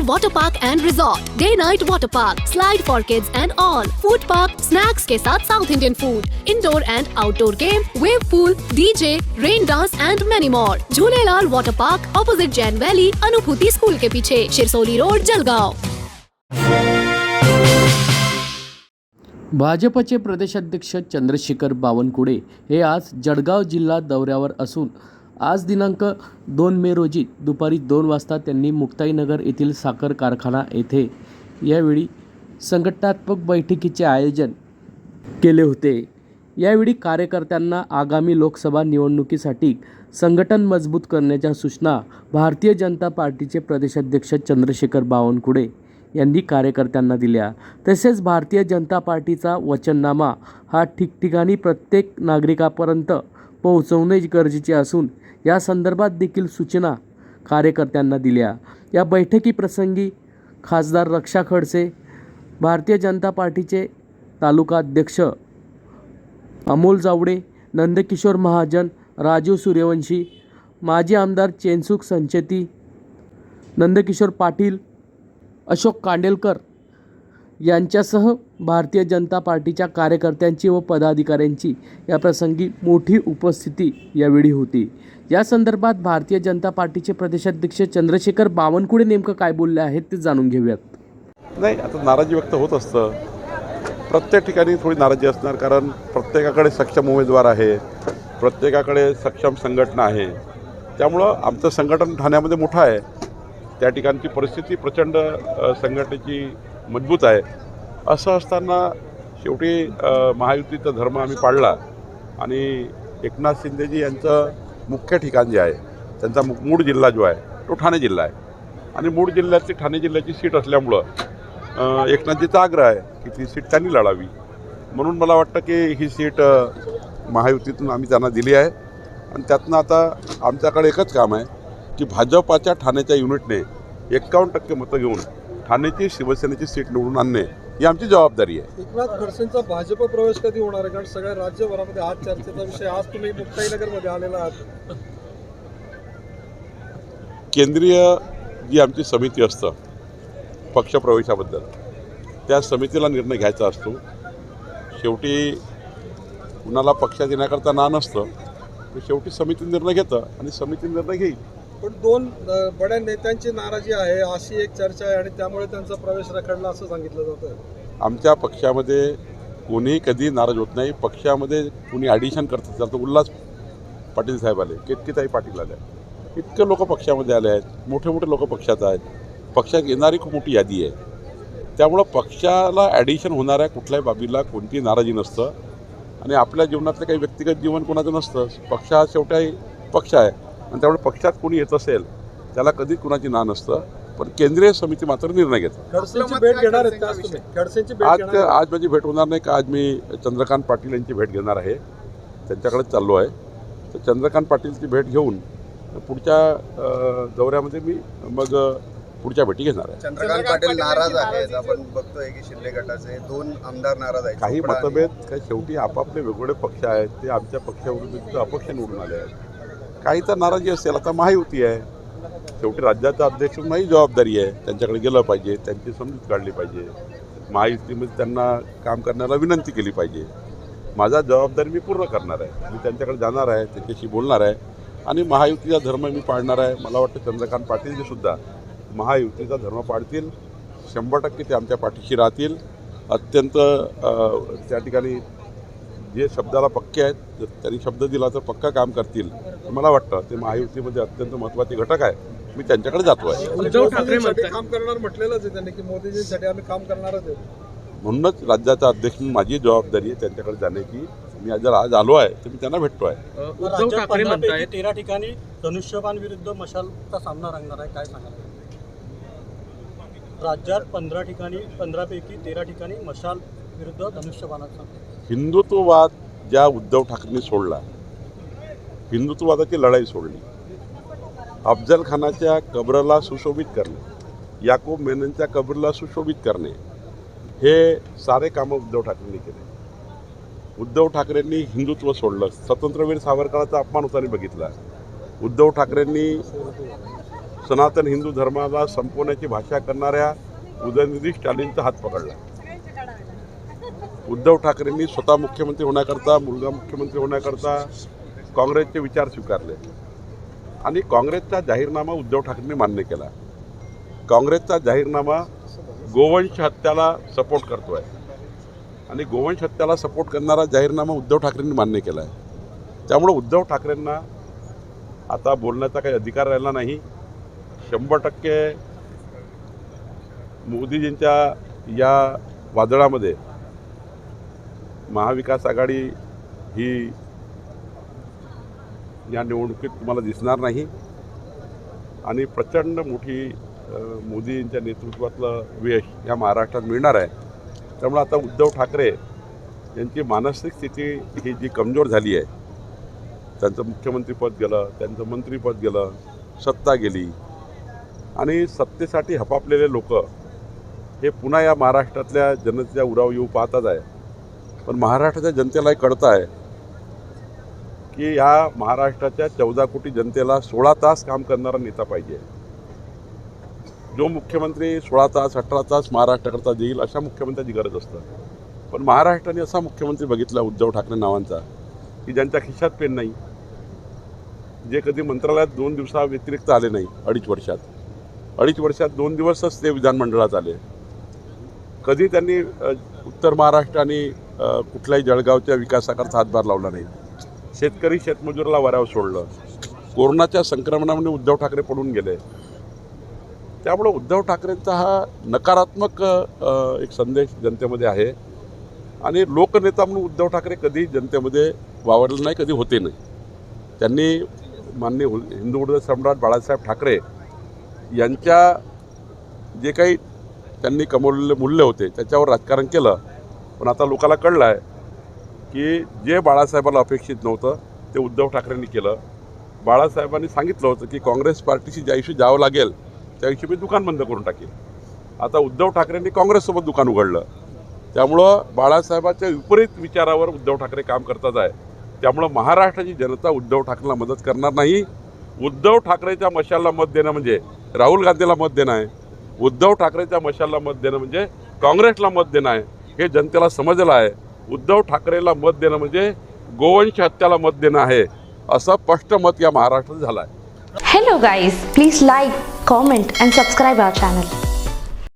Carnival Water Park and Resort, Day Night Water Park, Slide for Kids and All, Food Park, Snacks के साथ South Indian Food, Indoor and Outdoor Game, Wave Pool, DJ, Rain Dance and many more. Jhulelal Water Park, Opposite Jain Valley, Anubhuti school के पीछे Shirsoli road Jalgaon भाजपचे प्रदेशाध्यक्ष चंद्रशेखर बावनकुळे हे आज जळगाव जिल्हा दौऱ्यावर असून आज दिनांक दोन मे रोजी दुपारी दोन वाजता त्यांनी मुक्ताईनगर येथील साखर कारखाना येथे यावेळी संघटनात्मक बैठकीचे आयोजन केले होते. यावेळी कार्यकर्त्यांना आगामी लोकसभा निवडणुकीसाठी संघटन मजबूत करण्याच्या सूचना भारतीय जनता पार्टीचे प्रदेशाध्यक्ष चंद्रशेखर बावनकुळे यांनी कार्यकर्त्यांना दिल्या. तसेच भारतीय जनता पार्टीचा वचननामा हा ठिकठिकाणी प्रत्येक नागरिकापर्यंत पोहोचवणे गरजेचे असून या संदर्भात देखील सूचना कार्यकर्त्यांना दिल्या. या बैठकीप्रसंगी खासदार रक्षा खडसे भारतीय जनता पार्टीचे तालुका अध्यक्ष अमोल जावडे नंदकिशोर महाजन राजीव सूर्यवंशी माजी आमदार चेनसुख संचेती नंदकिशोर पाटील अशोक कांडेलकर यांच्यासह भारतीय जनता पार्टीच्या कार्यकर्त्यांची व पदाधिकाऱ्यांची या प्रसंगी मोठी उपस्थिती यावेळी होती. या संदर्भात भारतीय जनता पार्टीचे प्रदेशाध्यक्ष चंद्रशेखर बावनकुळे नेमकं काय बोलले आहेत ते जाणून घेऊयात. नाही आता नाराजी व्यक्त होत असतं. प्रत्येक ठिकाणी थोडी नाराजी असणार कारण प्रत्येकाकडे सक्षम उमेदवार आहे. प्रत्येकाकडे सक्षम संघटना आहे. त्यामुळं आमचं संघटन ठाण्यामध्ये मोठं आहे. त्या ठिकाणची परिस्थिती प्रचंड संघटनेची मजबूत आहे. असं असताना शेवटी महायुतीचा धर्म आम्ही पाळला आणि एकनाथ शिंदेजी यांचं मुख्य ठिकाण जे आहे त्यांचा मूळ जिल्हा जो आहे तो ठाणे जिल्हा आहे. आणि मूळ जिल्ह्यातली ठाणे जिल्ह्याची सीट असल्यामुळं एकनाथजीचा आग्रह आहे की ती सीट त्यांनी लढावी. म्हणून मला वाटतं की ही सीट महायुतीतून आम्ही त्यांना दिली आहे. आणि त्यातनं आता आमच्याकडे एकच काम आहे की भाजपाच्या ठाण्याच्या युनिटने एक्कावन्न टक्के मतं घेऊन ठाण्याची शिवसेनेची सीट निवडून आणणे ही आमची जबाबदारी आहे. एकनाथ खडसेंचा भाजप प्रवेश कधी होणार आहे? कारण सगळ्या राज्यभरामध्ये आज चर्चेचा विषय आज तुम्ही मुक्ताईनगरमध्ये आलेला आहात. केंद्रीय जी आमची समिती असतं पक्षप्रवेशाबद्दल त्या समितीला निर्णय घ्यायचा असतो. शेवटी कुणाला पक्षात येण्याकरता ना नसतं तर शेवटी समिती निर्णय घेतं आणि समिती निर्णय घेईल. पण दोन बड्या नेत्यांची नाराजी आहे अशी एक चर्चा आहे आणि त्यामुळे त्यांचा प्रवेश रखडला असं सांगितलं जातं आमच्या पक्षामध्ये कोणीही कधी नाराज होत नाही. पक्षामध्ये कुणी ॲडिशन करत असेल तर उल्हास पाटील साहेब आले केतकीताई पाटील आले इतके लोक पक्षामध्ये आले आहेत मोठे मोठे लोक पक्षात आहेत. पक्षात येणारी खूप मोठी यादी आहे. त्यामुळं पक्षाला ॲडिशन होणाऱ्या कुठल्याही बाबीला कोणतीही नाराजी नसतं. आणि आपल्या जीवनातलं काही व्यक्तिगत जीवन कोणाचं नसतं. पक्ष हा शेवटी पक्ष आहे. आणि त्यामुळे पक्षात कोणी येत असेल त्याला कधी कुणाची ना नसतं. पण केंद्रीय समिती मात्र निर्णय घेते खडसेंची भेट घेणार आहेत का आज तुम्ही? खडसेंची भेट आज घेणार आहेत? आज माझी भेट होणार नाही का? आज मी चंद्रकांत पाटील यांची भेट घेणार आहे. त्यांच्याकडे चाललो आहे. तर चंद्रकांत पाटीलची भेट घेऊन पुढच्या दौऱ्यामध्ये मी मग पुढच्या भेटी घेणार आहे. चंद्रकांत पाटील नाराज आहेत. आपण बघतोय की शिंदे गटाचे दोन आमदार नाराज आहेत. काही मतभेद काही शेवटी आपापले वेगवेगळे पक्ष आहेत. ते आमच्या पक्षाविरुद्ध अपक्ष निवडून आले आहेत. काही तर नाराजी असेल आता महायुती आहे. शेवटी राज्याचा अध्यक्ष नाही जबाबदारी आहे. त्यांच्याकडे गेलं पाहिजे त्यांची समजूत काढली पाहिजे. महायुतीमध्ये त्यांना काम करण्याला विनंती केली पाहिजे. माझा जबाबदारी मी पूर्ण करणार आहे. मी त्यांच्याकडे जाणार आहे त्यांच्याशी बोलणार आहे. आणि महायुतीचा धर्म मी पाळणार आहे. मला वाटतं चंद्रकांत पाटीलजी सुद्धा महायुतीचा धर्म पाळतील. शंभर टक्के ते आमच्या पाठीशी राहतील. अत्यंत त्या ठिकाणी जे शब्दाला पक्के आहेत जर त्यांनी शब्द दिला तर पक्का काम करतील. मला वाटतं ते महायुतीमध्ये अत्यंत महत्त्वाचे घटक आहे. मी त्यांच्याकडे जातो आहे उद्धव काम करणार म्हटलेलंच आहे त्यांनी की मोदीजींसाठी आम्ही काम करणारच आहे. म्हणूनच राज्याचा अध्यक्ष म्हणून माझी जबाबदारी आहे त्यांच्याकडे जाण्याची मी जर आज आलो आहे तर मी त्यांना भेटतो आहे उद्धव ठाकरे म्हणतायत तेरा ठिकाणी धनुष्यबाण विरुद्ध मशालचा सामना रंगणार आहे काय सांगाल? राज्यात पंधरा ठिकाणी पंधरापैकी तेरा ठिकाणी मशाल विरुद्ध धनुष्यबाणाचा हिंदुत्ववाद ज्या उद्धव ठाकरेंनी सोडला हिंदुत्ववादाची लढाई सोडली अफजल खानाच्या कब्रला सुशोभित करणे याकूब मेननच्या कबरला सुशोभित करणे हे सारे कामं उद्धव ठाकरेंनी केले. उद्धव ठाकरेंनी हिंदुत्व सोडलं. स्वतंत्रवीर सावरकरांचा अपमान होताना बघितला. उद्धव ठाकरेंनी सनातन हिंदू धर्माला संपवण्याची भाषा करणाऱ्या उदयनिधी स्टालिनचा हात पकडला. उद्धव ठाकरेंनी स्वतः मुख्यमंत्री होण्याकरता मुलगा मुख्यमंत्री होण्याकरता काँग्रेसचे विचार स्वीकारले. आणि काँग्रेसचा जाहीरनामा उद्धव ठाकरेंनी मान्य केला. काँग्रेसचा जाहीरनामा गोवंश हत्याला सपोर्ट करतो आहे आणि गोवंश हत्याला सपोर्ट करणारा जाहीरनामा उद्धव ठाकरेंनी मान्य केला आहे त्यामुळं उद्धव ठाकरेंना आता बोलण्याचा काही अधिकार राहिला नाही. शंभर टक्के मोदीजींच्या या वादळामध्ये महाविकास आघाडी ही या निवडणुकीत तुम्हाला दिसणार नाही. आणि प्रचंड मोठी मोदी यांच्या नेतृत्वातलं यश या महाराष्ट्रात मिळणार आहे. त्यामुळे आता उद्धव ठाकरे यांची मानसिक स्थिती ही जी कमजोर झाली आहे. त्यांचं मुख्यमंत्रीपद गेलं त्यांचं मंत्रीपद गेलं सत्ता गेली. आणि सत्तेसाठी हपापलेले लोक हे पुन्हा या महाराष्ट्रातल्या जनतेच्या उराव येऊ पाहताच आहे पण महाराष्ट्राच्या जनतेलाही कळतं आहे की ह्या महाराष्ट्राच्या चौदा कोटी जनतेला सोळा तास काम करणारा नेता पाहिजे. जो मुख्यमंत्री सोळा तास अठरा तास महाराष्ट्राकरता देईल अशा मुख्यमंत्र्याची गरज असतं. पण महाराष्ट्राने असा मुख्यमंत्री बघितला उद्धव ठाकरे नावांचा की ज्यांच्या खिशात पेन नाही. जे कधी मंत्रालयात दोन दिवसा व्यतिरिक्त आले नाही अडीच वर्षात. अडीच वर्षात दोन दिवसच ते विधानमंडळात आले. कधी त्यांनी उत्तर महाराष्ट्र आणि कुठल्याही जळगावच्या विकासाकरता हातभार लावला नाही. शेतकरी शेतमजुराला वऱ्यावर सोडलं. कोरोनाच्या संक्रमणामुळे उद्धव ठाकरे पडून गेले. त्यामुळं उद्धव ठाकरेंचा हा नकारात्मक एक संदेश जनतेमध्ये आहे. आणि लोकनेता म्हणून उद्धव ठाकरे कधी जनतेमध्ये वावरले नाही कधी होते नाही. त्यांनी माननीय हिंदू हृदय सम्राट बाळासाहेब ठाकरे यांच्या जे काही त्यांनी कमवलेले मूल्य होते त्याच्यावर राजकारण केलं. पण आता लोकाला कळलं आहे की जे बाळासाहेबाला अपेक्षित नव्हतं ते उद्धव ठाकरेंनी केलं. बाळासाहेबांनी सांगितलं होतं की काँग्रेस पार्टीशी ज्या दिवशी जावं लागेल त्या दिवशी मी दुकान बंद करून टाकेल. आता उद्धव ठाकरेंनी काँग्रेससोबत दुकान उघडलं. त्यामुळं बाळासाहेबाच्या विपरीत विचारावर उद्धव ठाकरे काम करतात आहे. त्यामुळं महाराष्ट्राची जनता उद्धव ठाकरेला मदत करणार नाही. उद्धव ठाकरेच्या मशालला मत देणं म्हणजे राहुल गांधीला मत देणं आहे. उद्धव ठाकरेच्या मशाला मत देणं म्हणजे काँग्रेसला मत देणं आहे हे जनतेला समजलं आहे. उद्धव ठाकरेला मत देणं म्हणजे गोवंश हत्याला मत देणं आहे असं स्पष्ट मत या महाराष्ट्रात झालं आहे hello guys please like comment and subscribe our channel